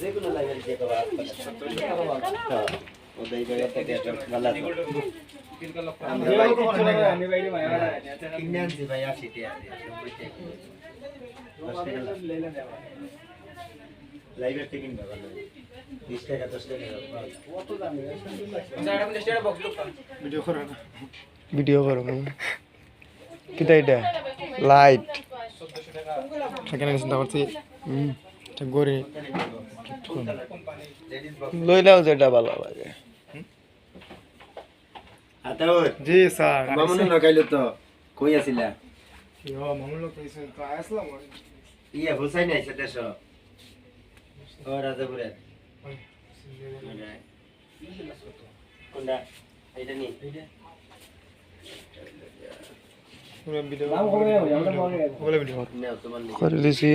যেগুলো লাগে যে কবা ওদের জায়গা থেকে একটা ভালো আছে। আমরা ভাই লাইভের থেকে কিনবে ভালো। টাকা দশ টাকা। ভিডিও করো কিতা এটা? লাইট সেখানে চিন্তা করছি গড়ে। লইলেও যেটা ভালো লাগে। জি স্যার মামুন লাগাইলো তো কই আছিলা মামুন লোক তো আসলাম ইয়া হুসাইন আইছে দেশ ও রাজাপুরে কোনটা এইটা নি করে দিছি